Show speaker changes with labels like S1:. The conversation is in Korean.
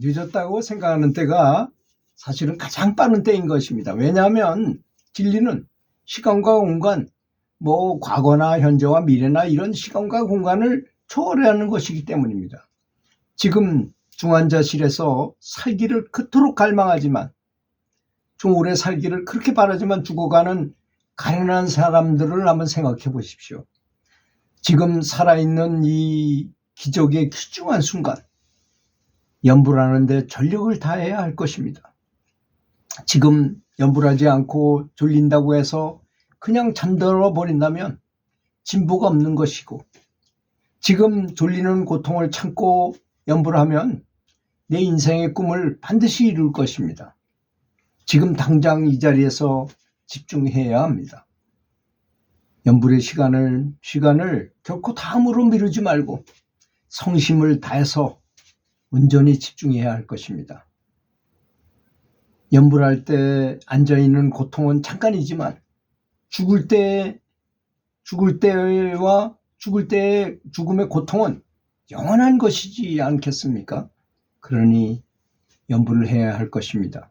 S1: 늦었다고 생각하는 때가 사실은 가장 빠른 때인 것입니다. 왜냐하면 진리는 시간과 공간, 뭐 과거나 현재와 미래나 이런 시간과 공간을 초월하는 것이기 때문입니다. 지금 중환자실에서 살기를 그토록 갈망하지만 좀 오래 살기를 그렇게 바라지만 죽어가는 가련한 사람들을 한번 생각해 보십시오. 지금 살아있는 이 기적의 귀중한 순간, 연불하는데 전력을 다해야 할 것입니다. 지금 연불하지 않고 졸린다고 해서 그냥 잠들어 버린다면 진보가 없는 것이고, 지금 졸리는 고통을 참고 연불하면 내 인생의 꿈을 반드시 이룰 것입니다. 지금 당장 이 자리에서 집중해야 합니다. 연불의 시간을, 시간을 결코 다음으로 미루지 말고 성심을 다해서 온전히 집중해야 할 것입니다. 연불할 때 앉아있는 고통은 잠깐이지만 죽을 때, 죽을 때와 죽을 때의 죽음의 고통은 영원한 것이지 않겠습니까? 그러니 연불을 해야 할 것입니다.